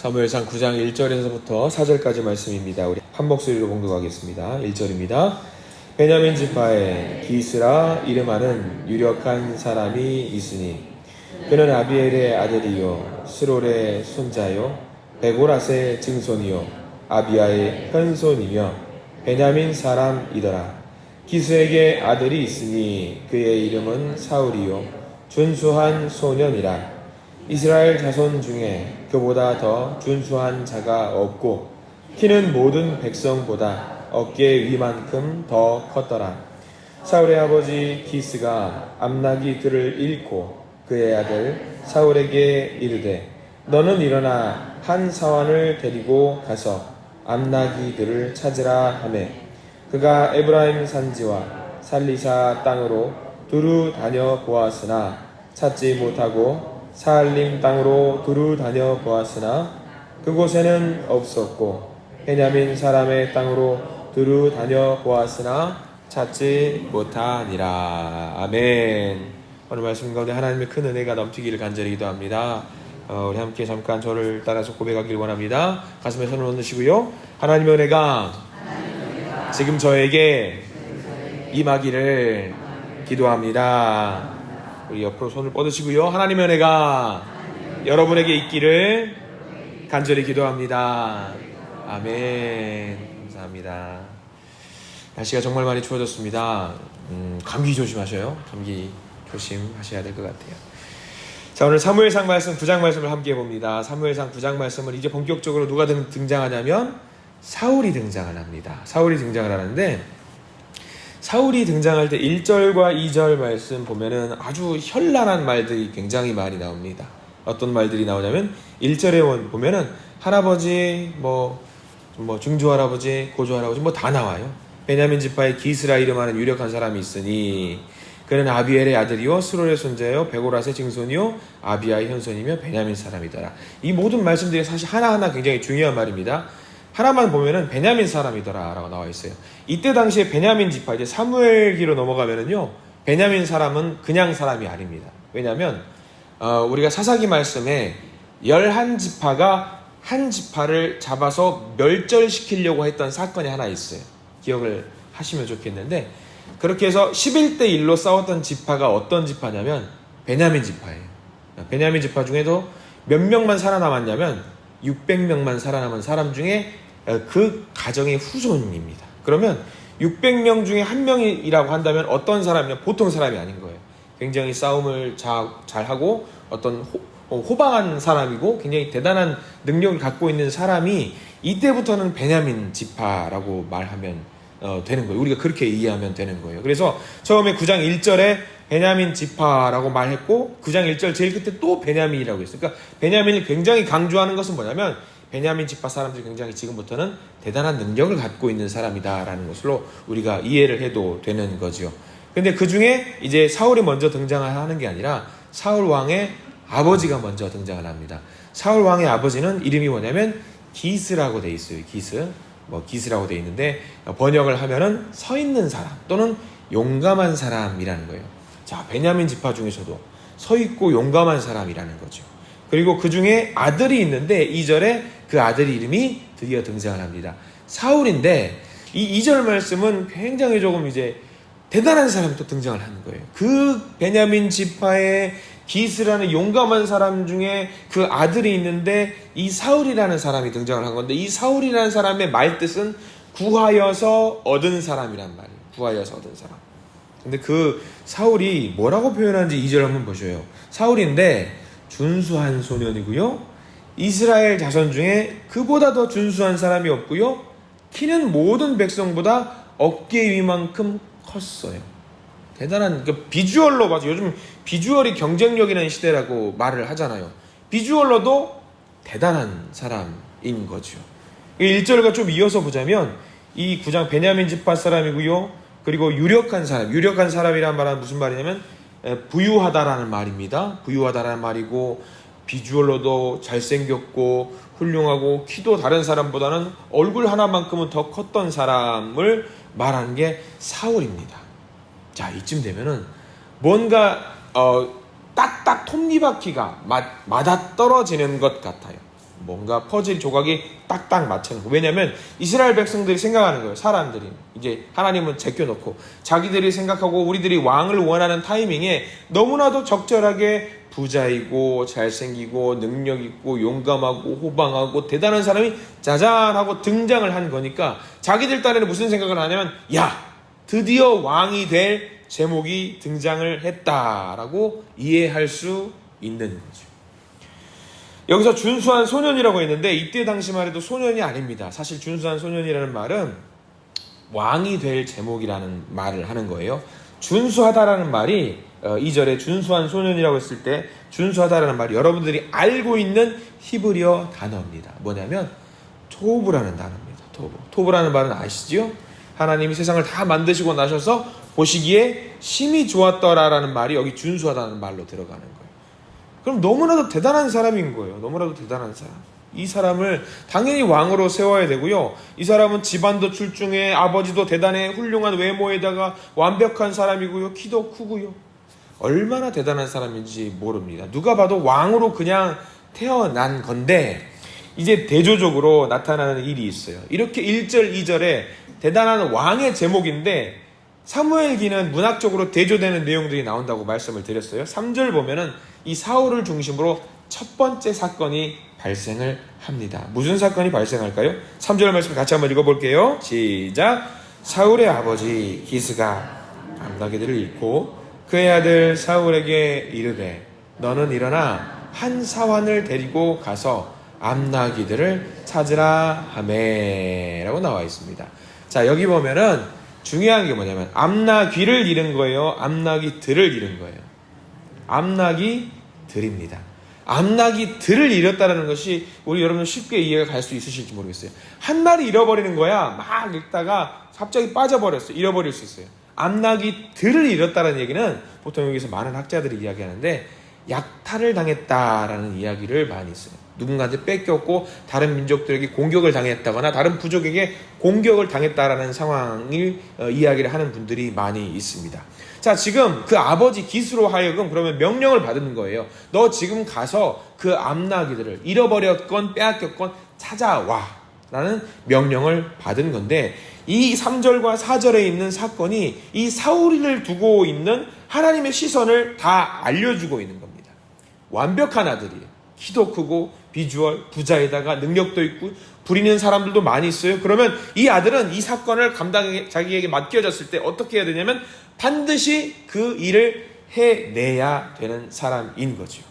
사무엘상 9장 1절에서부터 4절까지 말씀입니다. 우리 한 목소리로 봉독하겠습니다. 1절입니다. 베냐민 지파에 기스라 이름하는 유력한 사람이 있으니 그는 아비엘의 아들이요 스롤의 손자요 베고라스의 증손이요 아비아의 현손이며 베냐민 사람이더라. 기스에게 아들이 있으니 그의 이름은 사울이요 준수한 소년이라. 이스라엘 자손 중에 그보다 더 준수한 자가 없고 키는 모든 백성보다 어깨 위만큼 더 컸더라. 사울의 아버지 기스가 암나기 들을 잃고 그의 아들 사울에게 이르되 너는 일어나 한 사환을 데리고 가서 암나기들을 찾으라 하매 그가 에브라임 산지와 살리사 땅으로 두루 다녀 보았으나 찾지 못하고 사할림 땅으로 두루 다녀 보았으나 그곳에는 없었고 베냐민 사람의 땅으로 두루 다녀 보았으나 찾지 못하니라. 아멘. 오늘 말씀 가운데 하나님의 큰 은혜가 넘치기를 간절히 기도합니다. 어, 우리 함께 잠깐 저를 따라서 고백하길 원합니다. 가슴에 손을 얹으시고요. 하나님의 은혜가 지금 저에게 임하기를 기도합니다 우리 옆으로 손을 뻗으시고요. 하나님의 은혜가 여러분에게 있기를 간절히 기도합니다. 아멘. 감사합니다. 날씨가 정말 많이 추워졌습니다. 음, 감기 조심하셔요. 감기 조심하셔야 될 것 같아요. 자, 오늘 사무엘상 말씀 9장 말씀을 함께 봅니다. 사무엘상 9장 말씀은 이제 본격적으로 누가 등- 등장하냐면 사울이 등장을 합니다. 사울이 등장을 하는데 사울이 등장할 때 1절과 2절 말씀 보면은 아주 현란한 말들이 굉장히 많이 나옵니다. 어떤 말들이 나오냐면 1절에 보면은 할아버지 뭐, 뭐 중조 할아버지 고조 할아버지 뭐 다 나와요. 베냐민 지파의 기스라 이름하는 유력한 사람이 있으니 그는 아비엘의 아들이요 스롤의 손자요 베고라스의 증손이요 아비아의 현손이며 베냐민 사람이더라. 이 모든 말씀들이 사실 하나하나 굉장히 중요한 말입니다. 하나만 보면은 베냐민 사람이더라라고 나와 있어요. 이때 당시에 베냐민 지파 이제 사무엘기로 넘어가면은요 베냐민 사람은 그냥 사람이 아닙니다. 왜냐하면 어, 우리가 사사기 말씀에 열한 지파가 한 지파를 잡아서 멸절시키려고 했던 사건이 하나 있어요. 기억을 하시면 좋겠는데 그렇게 해서 11대 1로 싸웠던 지파가 어떤 지파냐면 베냐민 지파예요. 베냐민 지파 중에도 몇 명만 살아남았냐면 600명만 살아남은 사람 중에 어, 그 가정의 후손입니다. 그러면 600명 중에 한 명이라고 한다면 어떤 사람이냐? 보통 사람이 아닌 거예요. 굉장히 싸움을 자, 잘하고 어떤 호, 어, 호방한 사람이고 굉장히 대단한 능력을 갖고 있는 사람이 이때부터는 베냐민 지파라고 말하면 어, 되는 거예요. 우리가 그렇게 이해하면 되는 거예요. 그래서 처음에 9장 1절에 베냐민 지파라고 말했고 9장 1절 제일 끝에 또 베냐민이라고 했어요. 그러니까 베냐민을 굉장히 강조하는 것은 뭐냐면 베냐민 지파 사람들이 굉장히 지금부터는 대단한 능력을 갖고 있는 사람이다라는 것으로 우리가 이해를 해도 되는 거죠. 근데 그 중에 이제 사울이 먼저 등장을 하는 게 아니라 사울 왕의 아버지가 먼저 등장을 합니다. 사울 왕의 아버지는 이름이 뭐냐면 기스라고 돼 있어요. 기스. 뭐 기스라고 돼 있는데 번역을 하면은 서 있는 사람 또는 용감한 사람이라는 거예요. 자, 베냐민 지파 중에서도 서 있고 용감한 사람이라는 거죠. 그리고 그 중에 아들이 있는데 2절에 그 아들 이름이 드디어 등장을 합니다. 사울인데 이 2절 말씀은 굉장히 조금 이제 대단한 사람이 또 등장을 하는 거예요. 그 베냐민 지파의 기스라는 용감한 사람 중에 그 아들이 있는데 이 사울이라는 사람이 등장을 한 건데 이 사울이라는 사람의 말뜻은 구하여서 얻은 사람이란 말이에요. 구하여서 얻은 사람. 근데 그 사울이 뭐라고 표현하는지 2절 한번 보셔요. 사울인데 준수한 소년이고요. 이스라엘 자손 중에 그보다 더 준수한 사람이 없고요. 키는 모든 백성보다 어깨 위만큼 컸어요. 대단한 그 비주얼로 봐서 요즘 비주얼이 경쟁력이라는 시대라고 말을 하잖아요. 비주얼로도 대단한 사람인 거죠. 1절과 좀 이어서 보자면 이 구장 베냐민 지파 사람이고요. 그리고 유력한 사람, 유력한 사람이란 말은 무슨 말이냐면 에, 부유하다라는 말입니다. 부유하다라는 말이고 비주얼로도 잘생겼고 훌륭하고 키도 다른 사람보다는 얼굴 하나만큼은 더 컸던 사람을 말하는 게 사울입니다. 자 이쯤 되면은 뭔가 어, 딱딱 톱니바퀴가 맞, 맞아 떨어지는 것 같아요. 뭔가 퍼즐 조각이 딱딱 맞추는 거. 왜냐하면 이스라엘 백성들이 생각하는 거예요. 사람들이 이제 하나님은 제껴놓고 자기들이 생각하고 우리들이 왕을 원하는 타이밍에 너무나도 적절하게 부자이고 잘생기고 능력 있고 용감하고 호방하고 대단한 사람이 짜잔하고 등장을 한 거니까 자기들 딴에는 무슨 생각을 하냐면 야 드디어 왕이 될 제목이 등장을 했다라고 이해할 수 있는 거죠. 여기서 준수한 소년이라고 했는데 이때 당시만 해도 소년이 아닙니다. 사실 준수한 소년이라는 말은 왕이 될 제목이라는 말을 하는 거예요. 준수하다라는 말이 어, 2절에 준수한 소년이라고 했을 때 준수하다라는 말이 여러분들이 알고 있는 히브리어 단어입니다. 뭐냐면 토브라는 단어입니다. 토브. 토브라는 말은 아시죠? 하나님이 세상을 다 만드시고 나셔서 보시기에 심히 좋았더라라는 말이 여기 준수하다는 말로 들어가는 거예요. 그럼 너무나도 대단한 사람인 거예요. 너무나도 대단한 사람. 이 사람을 당연히 왕으로 세워야 되고요. 이 사람은 집안도 출중해, 아버지도 대단해, 훌륭한 외모에다가 완벽한 사람이고요. 키도 크고요. 얼마나 대단한 사람인지 모릅니다. 누가 봐도 왕으로 그냥 태어난 건데, 이제 대조적으로 나타나는 일이 있어요. 이렇게 1절, 2절에 대단한 왕의 제목인데, 사무엘기는 문학적으로 대조되는 내용들이 나온다고 말씀을 드렸어요. 3절 보면은 이 사울을 중심으로 첫 번째 사건이 발생을 합니다. 무슨 사건이 발생할까요? 3절 말씀 같이 한번 읽어볼게요. 시작. 사울의 아버지 기스가 암나기들을 잃고 그의 아들 사울에게 이르되 너는 일어나 한 사환을 데리고 가서 암나기들을 찾으라 하메라고 나와 있습니다. 자 여기 보면은 중요한 게 뭐냐면 암나귀를 잃은 거예요. 암나귀들을 잃은 거예요. 암나귀 들입니다. 암나귀 들을 잃었다는 것이 우리 여러분 쉽게 이해가 갈 수 있으실지 모르겠어요. 한 마리 잃어버리는 거야. 막 읽다가 갑자기 빠져버렸어요. 잃어버릴 수 있어요. 암나귀 들을 잃었다는 얘기는 보통 여기서 많은 학자들이 이야기하는데 약탈을 당했다라는 이야기를 많이 써요. 누군가한테 뺏겼고 다른 민족들에게 공격을 당했다거나 다른 부족에게 공격을 당했다라는 상황을 어, 이야기를 하는 분들이 많이 있습니다. 자, 지금 그 아버지 기수로 하여금 그러면 명령을 받는 거예요. 너 지금 가서 그 암나기들을 잃어버렸건 빼앗겼건 찾아와. 라는 명령을 받은 건데 이 3절과 4절에 있는 사건이 이 사울이를 두고 있는 하나님의 시선을 다 알려주고 있는 겁니다. 완벽한 아들이에요. 키도 크고 비주얼, 부자에다가 능력도 있고 부리는 사람들도 많이 있어요. 그러면 이 아들은 이 사건을 감당 자기에게 맡겨졌을 때 어떻게 해야 되냐면 반드시 그 일을 해내야 되는 사람인 거죠.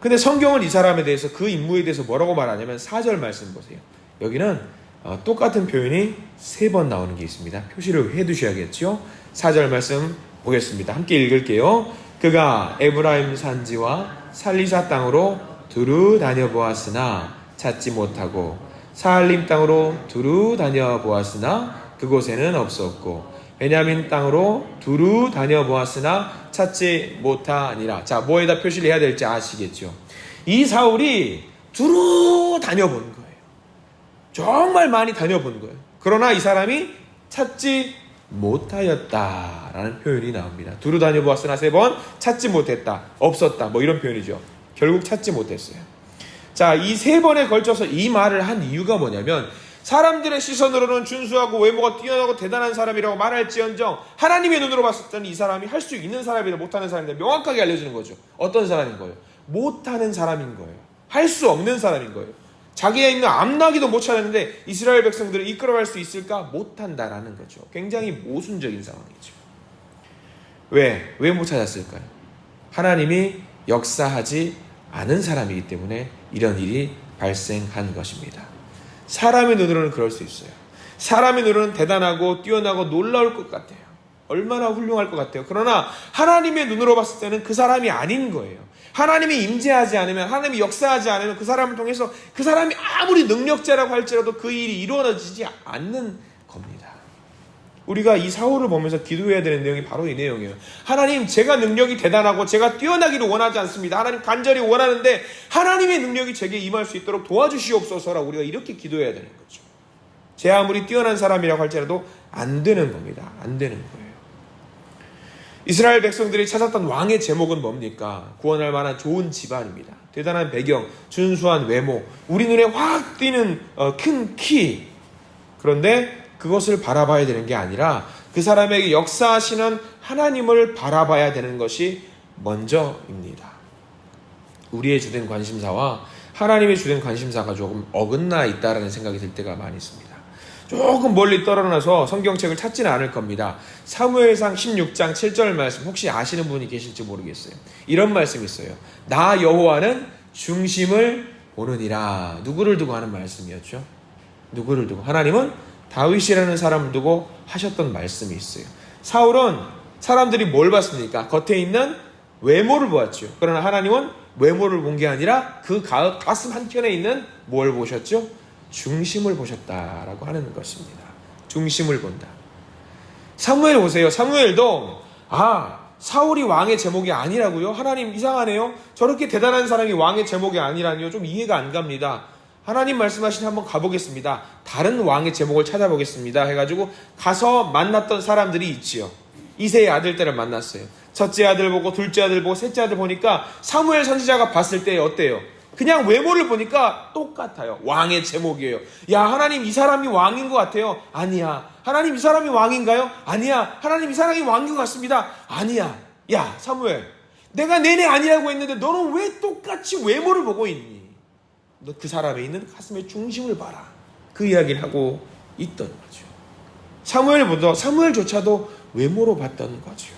근데 성경은 이 사람에 대해서 그 임무에 대해서 뭐라고 말하냐면 4절 말씀 보세요. 여기는 어, 똑같은 표현이 세 번 나오는 게 있습니다. 표시를 해 두셔야겠죠. 4절 말씀 보겠습니다. 함께 읽을게요. 그가 에브라임 산지와 살리사 땅으로 두루 다녀보았으나 찾지 못하고 사할림 땅으로 두루 다녀보았으나 그곳에는 없었고 베냐민 땅으로 두루 다녀보았으나 찾지 못하니라. 자, 뭐에다 표시를 해야 될지 아시겠죠? 이 사울이 두루 다녀본 거예요. 정말 많이 다녀본 거예요. 그러나 이 사람이 찾지 못하였다라는 표현이 나옵니다. 두루 다녀보았으나 세 번 찾지 못했다. 없었다. 뭐 이런 표현이죠. 결국 찾지 못했어요. 자, 이 세 번에 걸쳐서 이 말을 한 이유가 뭐냐면 사람들의 시선으로는 준수하고 외모가 뛰어나고 대단한 사람이라고 말할지언정 하나님의 눈으로 봤을 때는 이 사람이 할 수 있는 사람이다 못하는 사람이다 명확하게 알려주는 거죠. 어떤 사람인 거예요? 못하는 사람인 거예요. 할 수 없는 사람인 거예요. 자기가 있는 암나기도 못 찾았는데 이스라엘 백성들을 이끌어갈 수 있을까? 못한다라는 거죠. 굉장히 모순적인 상황이죠. 왜? 왜 못 찾았을까요? 하나님이 역사하지 않은 사람이기 때문에 이런 일이 발생한 것입니다. 사람의 눈으로는 그럴 수 있어요. 사람의 눈으로는 대단하고 뛰어나고 놀라울 것 같아요. 얼마나 훌륭할 것 같아요. 그러나 하나님의 눈으로 봤을 때는 그 사람이 아닌 거예요. 하나님이 임재하지 않으면 하나님이 역사하지 않으면 그 사람을 통해서 그 사람이 아무리 능력자라고 할지라도 그 일이 이루어지지 않는 겁니다. 우리가 이 사울을 보면서 기도해야 되는 내용이 바로 이 내용이에요. 하나님, 제가 능력이 대단하고 제가 뛰어나기를 원하지 않습니다. 하나님 간절히 원하는데 하나님의 능력이 제게 임할 수 있도록 도와주시옵소서라 우리가 이렇게 기도해야 되는 거죠. 제 아무리 뛰어난 사람이라고 할지라도 안 되는 겁니다. 안 되는 거예요. 이스라엘 백성들이 찾았던 왕의 제목은 뭡니까? 구원할 만한 좋은 집안입니다. 대단한 배경, 준수한 외모, 우리 눈에 확 띄는 어, 큰 키. 그런데 그것을 바라봐야 되는 게 아니라 그 사람에게 역사하시는 하나님을 바라봐야 되는 것이 먼저입니다. 우리의 주된 관심사와 하나님의 주된 관심사가 조금 어긋나 있다라는 생각이 들 때가 많이 있습니다. 조금 멀리 떨어나서 성경책을 찾지는 않을 겁니다. 사무엘상 16장 7절 말씀 혹시 아시는 분이 계실지 모르겠어요. 이런 말씀이 있어요. 나 여호와는 중심을 보느니라. 누구를 두고 하는 말씀이었죠? 누구를 두고? 하나님은 다윗이라는 사람을 두고 하셨던 말씀이 있어요. 사울은 사람들이 뭘 봤습니까? 겉에 있는 외모를 보았죠. 그러나 하나님은 외모를 본 게 아니라 그 가- 가슴 한켠에 있는 뭘 보셨죠? 중심을 보셨다라고 하는 것입니다. 중심을 본다. 사무엘 보세요. 사무엘도 아 사울이 왕의 제목이 아니라고요? 하나님 이상하네요. 저렇게 대단한 사람이 왕의 제목이 아니라니요? 좀 이해가 안 갑니다. 하나님 말씀하신 한번 가보겠습니다. 다른 왕의 제목을 찾아보겠습니다. 해가지고 가서 만났던 사람들이 있지요. 이세의 아들 때를 만났어요. 첫째 아들 보고 둘째 아들 보고 셋째 아들 보니까 사무엘 선지자가 봤을 때 어때요? 그냥 외모를 보니까 똑같아요. 왕의 제목이에요. 야, 하나님 이 사람이 왕인 것 같아요. 아니야. 하나님 이 사람이 왕인가요? 아니야. 하나님 이 사람이 왕인 것 같습니다. 아니야. 야, 사무엘. 내가 내내 아니라고 했는데 너는 왜 똑같이 외모를 보고 있니? 너 그 사람에 있는 가슴의 중심을 봐라. 그 이야기를 하고 있던 거죠. 사무엘보다 사무엘조차도 외모로 봤던 거죠.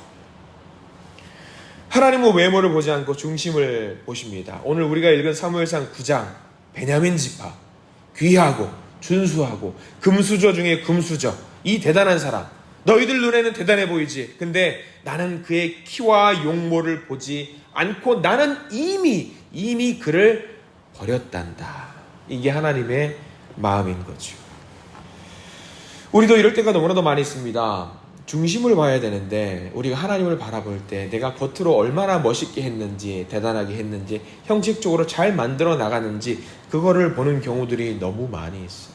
하나님은 외모를 보지 않고 중심을 보십니다. 오늘 우리가 읽은 사무엘상 9장 베냐민 지파 귀하고 준수하고 금수저 중에 금수저 이 대단한 사람 너희들 눈에는 대단해 보이지. 근데 나는 그의 키와 용모를 보지 않고 나는 이미 이미 그를 버렸단다. 이게 하나님의 마음인 거죠. 우리도 이럴 때가 너무나도 많이 있습니다. 중심을 봐야 되는데 우리가 하나님을 바라볼 때 내가 겉으로 얼마나 멋있게 했는지 대단하게 했는지 형식적으로 잘 만들어 나가는지 그거를 보는 경우들이 너무 많이 있어요.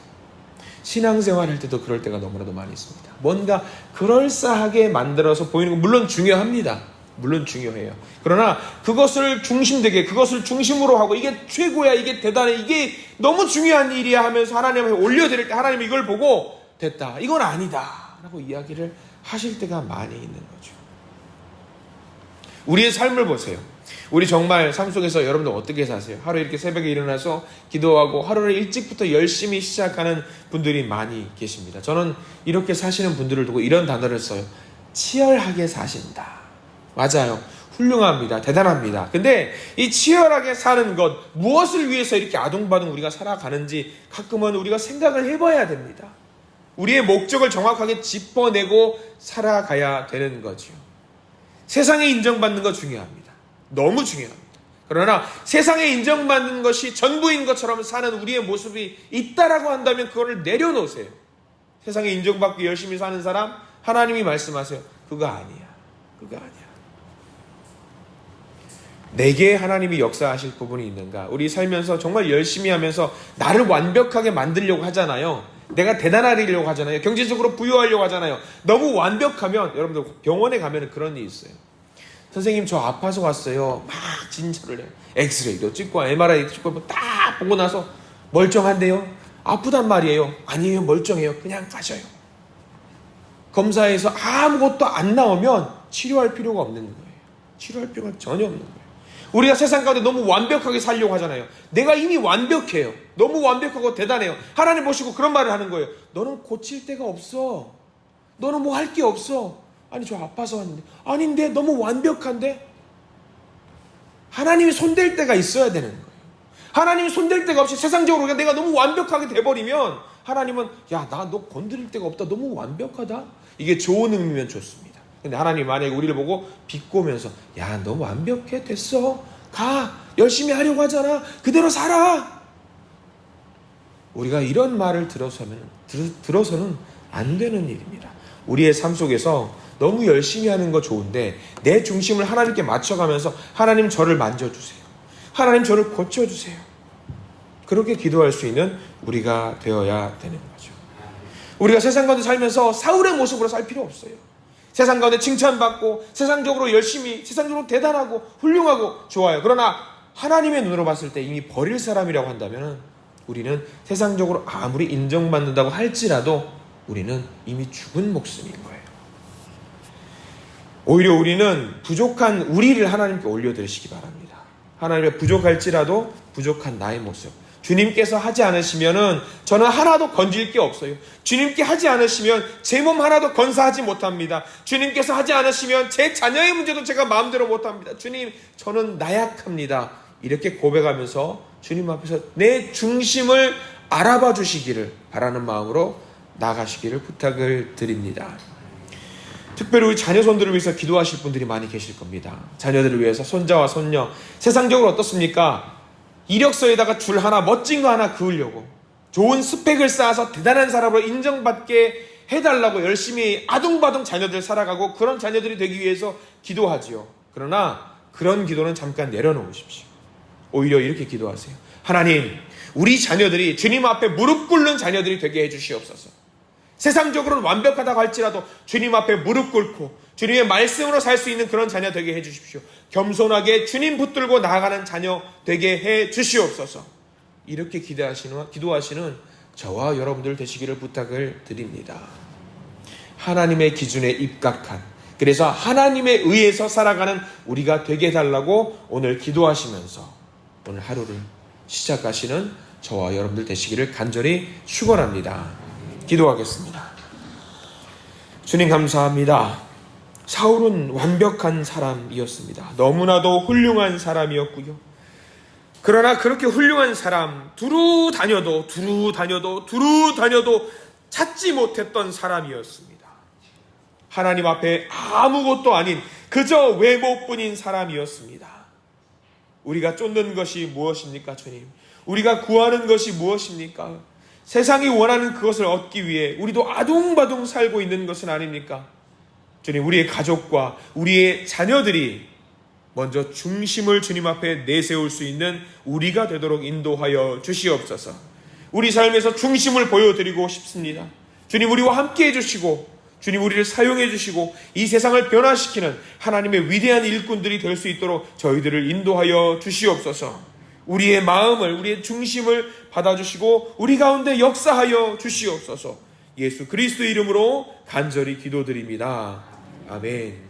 신앙생활 할 때도 그럴 때가 너무나도 많이 있습니다. 뭔가 그럴싸하게 만들어서 보이는 건 물론 중요합니다. 물론 중요해요. 그러나 그것을 중심되게 그것을 중심으로 하고 이게 최고야 이게 대단해 이게 너무 중요한 일이야 하면서 하나님 앞에 올려드릴 때 하나님 이걸 보고 됐다 이건 아니다 라고 이야기를 하실 때가 많이 있는 거죠. 우리의 삶을 보세요. 우리 정말 삶 속에서 여러분들 어떻게 사세요? 하루 이렇게 새벽에 일어나서 기도하고 하루를 일찍부터 열심히 시작하는 분들이 많이 계십니다. 저는 이렇게 사시는 분들을 두고 이런 단어를 써요. 치열하게 사신다. 맞아요. 훌륭합니다. 대단합니다. 근데 이 치열하게 사는 것, 무엇을 위해서 이렇게 아둥바둥 우리가 살아가는지 가끔은 우리가 생각을 해봐야 됩니다. 우리의 목적을 정확하게 짚어내고 살아가야 되는 거죠. 세상에 인정받는 거 중요합니다. 너무 중요합니다. 그러나 세상에 인정받는 것이 전부인 것처럼 사는 우리의 모습이 있다라고 한다면 그거를 내려놓으세요. 세상에 인정받기 열심히 사는 사람 하나님이 말씀하세요. 그거 아니야. 그거 아니야. 내게 하나님이 역사하실 부분이 있는가? 우리 살면서 정말 열심히 하면서 나를 완벽하게 만들려고 하잖아요. 내가 대단하려고 하잖아요. 경제적으로 부유하려고 하잖아요. 너무 완벽하면 여러분들 병원에 가면 그런 일이 있어요. 선생님 저 아파서 왔어요. 막 진찰을 해요. 엑스레이도 찍고 MRI도 찍고 딱 보고 나서 멀쩡한데요. 아프단 말이에요. 아니에요. 멀쩡해요. 그냥 가셔요. 검사에서 아무것도 안 나오면 치료할 필요가 없는 거예요. 치료할 필요가 전혀 없는 거예요. 우리가 세상 가운데 너무 완벽하게 살려고 하잖아요. 내가 이미 완벽해요. 너무 완벽하고 대단해요. 하나님 보시고 그런 말을 하는 거예요. 너는 고칠 데가 없어. 너는 뭐 할 게 없어. 아니 저 아파서 왔는데 아닌데 너무 완벽한데 하나님이 손댈 때가 있어야 되는 거예요. 하나님이 손댈 데가 없이 세상적으로 내가 너무 완벽하게 돼버리면 하나님은 야 나 너 건드릴 데가 없다 너무 완벽하다 이게 좋은 의미면 좋습니다. 근데 하나님 만약에 우리를 보고 비꼬면서 야 너 완벽해 됐어 가 열심히 하려고 하잖아 그대로 살아 우리가 이런 말을 들어서면 들, 들어서는 안 되는 일입니다. 우리의 삶 속에서 너무 열심히 하는 거 좋은데 내 중심을 하나님께 맞춰가면서 하나님 저를 만져주세요. 하나님 저를 고쳐주세요. 그렇게 기도할 수 있는 우리가 되어야 되는 거죠. 우리가 세상 가운데 살면서 사울의 모습으로 살 필요 없어요. 세상 가운데 칭찬받고 세상적으로 열심히 세상적으로 대단하고 훌륭하고 좋아요. 그러나 하나님의 눈으로 봤을 때 이미 버릴 사람이라고 한다면 우리는 세상적으로 아무리 인정받는다고 할지라도 우리는 이미 죽은 목숨인 거예요. 오히려 우리는 부족한 우리를 하나님께 올려드리시기 바랍니다. 하나님의 부족할지라도 부족한 나의 모습. 주님께서 하지 않으시면은 저는 하나도 건질 게 없어요. 주님께 하지 않으시면 제 몸 하나도 건사하지 못합니다. 주님께서 하지 않으시면 제 자녀의 문제도 제가 마음대로 못합니다. 주님, 저는 나약합니다. 이렇게 고백하면서 주님 앞에서 내 중심을 알아봐 주시기를 바라는 마음으로 나가시기를 부탁을 드립니다. 특별히 우리 자녀 손들을 위해서 기도하실 분들이 많이 계실 겁니다. 자녀들을 위해서 손자와 손녀 세상적으로 어떻습니까? 이력서에다가 줄 하나 멋진 거 하나 그으려고 좋은 스펙을 쌓아서 대단한 사람으로 인정받게 해달라고 열심히 아둥바둥 자녀들 살아가고 그런 자녀들이 되기 위해서 기도하지요. 그러나 그런 기도는 잠깐 내려놓으십시오. 오히려 이렇게 기도하세요. 하나님, 우리 자녀들이 주님 앞에 무릎 꿇는 자녀들이 되게 해주시옵소서. 세상적으로는 완벽하다고 할지라도 주님 앞에 무릎 꿇고 주님의 말씀으로 살 수 있는 그런 자녀 되게 해 주십시오. 겸손하게 주님 붙들고 나아가는 자녀 되게 해 주시옵소서. 이렇게 기도하시는, 기도하시는 저와 여러분들 되시기를 부탁을 드립니다. 하나님의 기준에 입각한 그래서 하나님에 의해서 살아가는 우리가 되게 해달라고 오늘 기도하시면서 오늘 하루를 시작하시는 저와 여러분들 되시기를 간절히 축원합니다. 기도하겠습니다. 주님 감사합니다. 사울은 완벽한 사람이었습니다. 너무나도 훌륭한 사람이었고요. 그러나 그렇게 훌륭한 사람 두루 다녀도 두루 다녀도 두루 다녀도 찾지 못했던 사람이었습니다. 하나님 앞에 아무것도 아닌 그저 외모뿐인 사람이었습니다. 우리가 쫓는 것이 무엇입니까, 주님? 우리가 구하는 것이 무엇입니까? 세상이 원하는 그것을 얻기 위해 우리도 아둥바둥 살고 있는 것은 아닙니까? 주님, 우리의 가족과 우리의 자녀들이 먼저 중심을 주님 앞에 내세울 수 있는 우리가 되도록 인도하여 주시옵소서. 우리 삶에서 중심을 보여드리고 싶습니다. 주님, 우리와 함께 해주시고, 주님, 우리를 사용해 주시고, 이 세상을 변화시키는 하나님의 위대한 일꾼들이 될 수 있도록 저희들을 인도하여 주시옵소서. 우리의 마음을, 우리의 중심을 받아 주시고, 우리 가운데 역사하여 주시옵소서. 예수 그리스도 이름으로 간절히 기도드립니다. 아멘.